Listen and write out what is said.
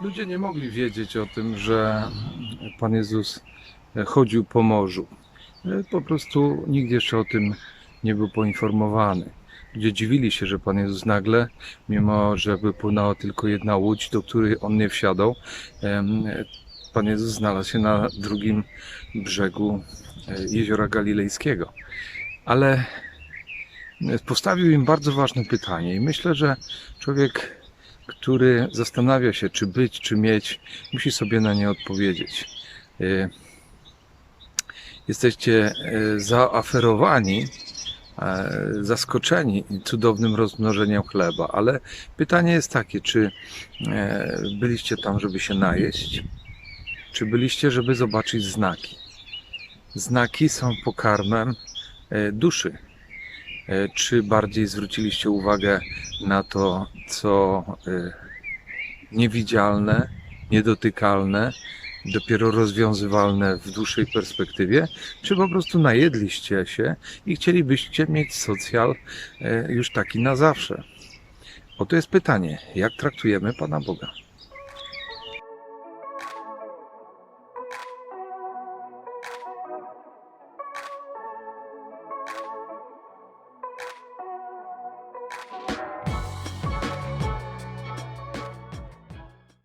Ludzie nie mogli wiedzieć o tym, że Pan Jezus chodził po morzu. Po prostu nikt jeszcze o tym nie był poinformowany. Ludzie dziwili się, że Pan Jezus nagle, mimo że wypłynęła tylko jedna łódź, do której on nie wsiadał, Pan Jezus znalazł się na drugim brzegu e, jeziora Galilejskiego. Ale postawił im bardzo ważne pytanie i myślę, że człowiek, który zastanawia się, czy być, czy mieć, musi sobie na nie odpowiedzieć. E, Jesteście e, zaaferowani, e, zaskoczeni cudownym rozmnożeniem chleba, ale pytanie jest takie, czy byliście tam, żeby się najeść, czy byliście, żeby zobaczyć znaki? Znaki są pokarmem duszy. E, Czy bardziej zwróciliście uwagę na to, co e, niewidzialne, niedotykalne, dopiero rozwiązywalne w dłuższej perspektywie, czy po prostu najedliście się i chcielibyście mieć socjal e, już taki na zawsze? Oto jest pytanie, jak traktujemy Pana Boga?